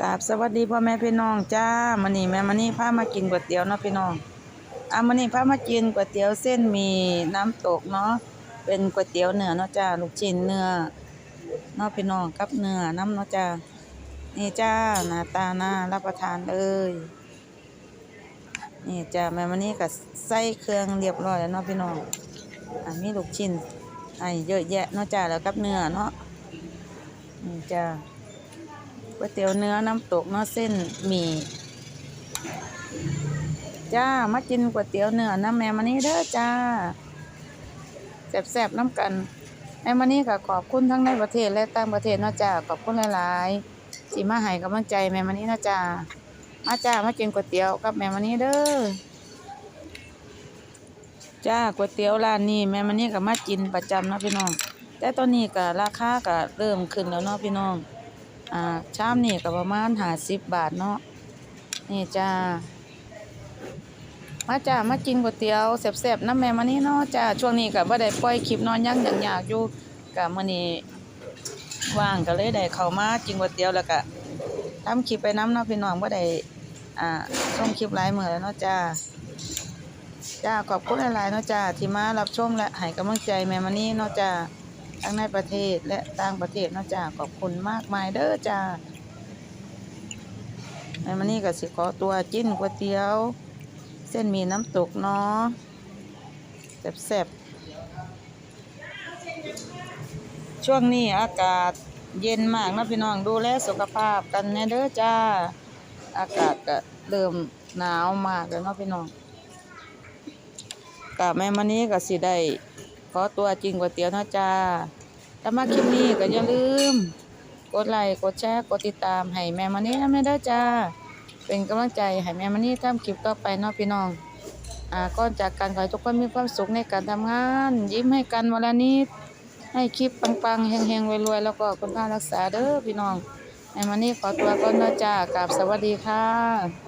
กราบสวัสดีพ่อแม่พี่น้องจ้ามื้อนี้แม่มื้อนี้พามากินก๋วยเตี๋ยวเนาะพี่น้องอะมื้อนี้พามากินก๋วยเตี๋ยวเส้นมีน้ำตกเนาะเป็นก๋วยเตี๋ยวเนื้อเนาะจ้าลูกชิ้นเนื้อเนาะพี่น้องกับเนื้อน้ำเนาะจ้านี่จ้าหน้าตาหน่ารับประทานเอ้ยนี่จ้าแม่มื้อนี้ก็ใส่เครื่องเรียบร้อยแล้วเนาะพี่น้องอะมีลูกชิ้นให้เยอะแยะเนาะจ้าแล้วกับเนื้อเนาะนี่จ้า ก๋วยเตี๋ยวเนื้อน้ำตกเนื้อเส้นหมี่จ้ามากินก๋วยเตี๋ยวเนื้อน้ำแม่มานี่เด้อจ้าแซ่บๆน้ำกันแม่มานี่ก็ขอบคุณทั้งในประเทศและต่างประเทศนะจ้าขอบคุณหลายๆที่มาให้กำลังใจแม่มานี่นะจ้ามาจ้ามากินก๋วยเตี๋ยวกับแม่มานี่เด้อจ้าก๋วยเตี๋ยวร้านนี้แม่มานี่ก็มากินประจำเนาะพี่น้อง แต่ตอนนี้ก็ราคาก็เริ่มขึ้นแล้วเนาะพี่น้อง อ่าชามนี่ก็ประมาณห้าสิบบาทเนาะนี่จ้ามาจ้ามากินก๋วยเตี๋ยวแซ่บๆน้ำแม่มานี่เนาะจ้าช่วงนี้ก็บ่ได้ปล่อยคลิปนอนยังอย่ากๆอยู่ก็มื้อนี้ว่างก็เลยได้เข้ามากินก๋วยเตี๋ยวแล้วก็ทำคลิปไปน้ำเนาะพี่น้องบ่ได้อ่าส่งคลิปหลายมื้อแล้วเนาะจ้าจ้าขอบคุณหลายๆเนาะจ้าที่มารับชมและให้กำลังใจแม่มานี่เนาะจ้า ทั้งในประเทศและต่างประเทศนะจ้าขอบคุณมากมายเด้อจ้าในมันนี้ก็สิขอตัวจิ้นก๋วยเตี๋ยว เส้นมีน้ำตกเนาะแซ่บๆช่วงนี้อากาศเย็นมากนะพี่น้องดูแลสุขภาพกันแน่เด้อจ้า อากาศก็เริ่มหนาวมากแล้วเนาะพี่น้องกะแม่มันนี้ก็สิได้ อตัวจริงก๋วยเตี๋ยวนะจ้าถ้ามาคลิปนี้ก็อย่าลืม กดไลค์ กดแชร์ กดติดตามให้แม่มานี่นะแม่ด้จ้า เป็นกำลังใจให้แม่มานี่ทำคลิปต่อไปเนาะพี่น้อง อ่าก่อนจากกันขอให้ทุกคนมีความสุขในการทำงาน ยิ้มให้กันวันละนิด ให้คลิปปังๆแหงๆรวยๆ แล้วก็คุณพารักษาเด้อพี่น้องแม่มานี่ขอตัวก่อนนะจ้ากราบสวัสดีค่ะ